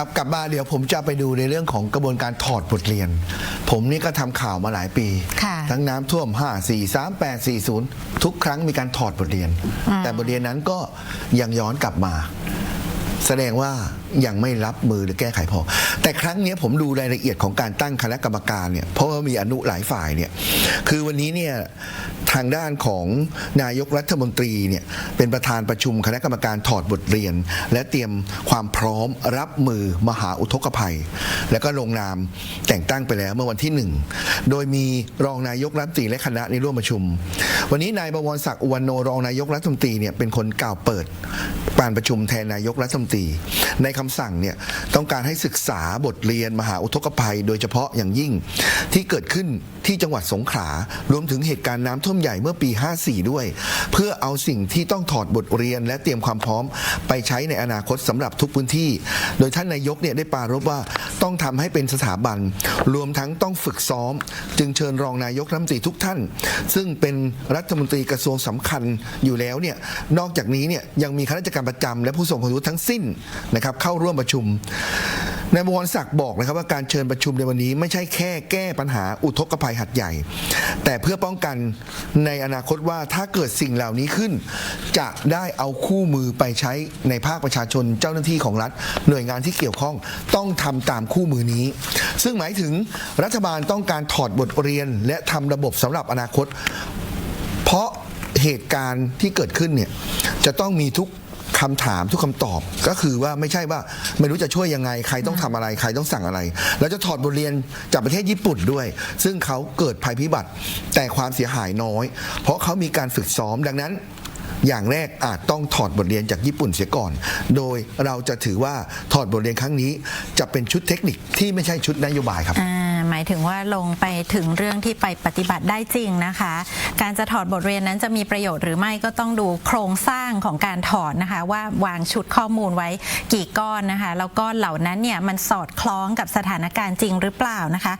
ครับกลับมาเดี๋ยวผมจะไปดูในเรื่องของกระบวนการถอดบทเรียน ผมนี่ก็ทำข่าวมาหลายปีค่ะทั้งน้ำท่วม 5 4 3 8 4 0 ทุกครั้งมีการถอดบทเรียน แต่บทเรียนนั้นก็ยังย้อนกลับมา แสดงว่ายังไม่รับมือหรือแก้ไขพอ แต่ครั้งนี้ผมดูรายละเอียดของการตั้งคณะกรรมการเนี่ยเพราะว่ามีอนุหลายฝ่ายเนี่ยคือวันนี้เนี่ยทางด้านของนายกรัฐมนตรีเนี่ยเป็นประธานประชุมคณะกรรมการถอดบทเรียน และเตรียมความพร้อมรับมือมหาอุทกภัย แล้วก็ลงนามแต่งตั้งไปแล้วเมื่อวันที่หนึ่งโดยมีรองนายกรัฐมนตรีและคณะในร่วมประชุม วันนี้นายบวรศักดิ์อุวันโนรองนายกรัฐมนตรีเนี่ยเป็นคนกล่าวเปิด การประชุมแทนนายกรัฐมนตรี ในคำสั่งเนี่ยต้องการให้ศึกษาบทเรียนมหาอุทกภัย โดยเฉพาะอย่างยิ่ง ที่เกิดขึ้นที่จังหวัดสงขลารวมถึงเหตุการณ์น้ำท่วมใหญ่เมื่อปี 54 ด้วย เพื่อเอาสิ่งที่ต้องถอดบทเรียนและเตรียมความพร้อม ไปใช้ในอนาคตสำหรับทุกพื้นที่ โดยท่านนายกเนี่ยได้ปารบว่าต้องทำให้เป็นสถาบัน รวมทั้งต้องฝึกซ้อม จึงเชิญรองนายกรัฐมนตรีทุกท่าน ซึ่งเป็นรัฐมนตรีกระทรวงสำคัญอยู่แล้วเนี่ยนอกจากนี้เนี่ยยังมีข้าราชการประจำและผู้ทรงคุณวุฒิทั้งสิ้นนะครับเข้าร่วมประชุม นายบวรศักดิ์บอกนะครับว่าการเชิญประชุมในวันนี้ไม่ใช่แค่แก้ปัญหาอุทกภัยหัดใหญ่ แต่เพื่อป้องกันในอนาคตว่าถ้าเกิดสิ่งเหล่านี้ขึ้น จะได้เอาคู่มือไปใช้ในภาคประชาชนเจ้าหน้าที่ของรัฐ หน่วยงานที่เกี่ยวข้องต้องทำตามคู่มือนี้ ซึ่งหมายถึงรัฐบาลต้องการถอดบทเรียน และทำระบบสำหรับอนาคต เพราะเหตุการณ์ที่เกิดขึ้นเนี่ยจะต้องมีทุก คำถามทุกคำตอบก็คือว่าไม่ใช่ว่าไม่รู้จะช่วยยังไง ใครต้องทำอะไรใครต้องสั่งอะไร แล้วจะถอดบทเรียนจากประเทศญี่ปุ่นด้วย ซึ่งเขาเกิดภัยพิบัติ แต่ความเสียหายน้อย เพราะเขามีการฝึกซ้อมดังนั้นอย่างแรกอาจต้องถอดบทเรียนจากญี่ปุ่นเสียก่อน โดยเราจะถือว่าถอดบทเรียนครั้งนี้ จะเป็นชุดเทคนิคที่ไม่ใช่ชุดนโยบายครับ หมายถึงว่าลงไปถึงเรื่องที่ไปปฏิบัติได้จริงนะคะ การจะถอดบทเรียนนั้นจะมีประโยชน์หรือไม่ก็ต้องดูโครงสร้างของการถอดนะคะ ว่าวางชุดข้อมูลไว้กี่ก้อนนะคะ แล้วก็เหล่านั้นเนี่ยมันสอดคล้องกับสถานการณ์จริงหรือเปล่านะคะ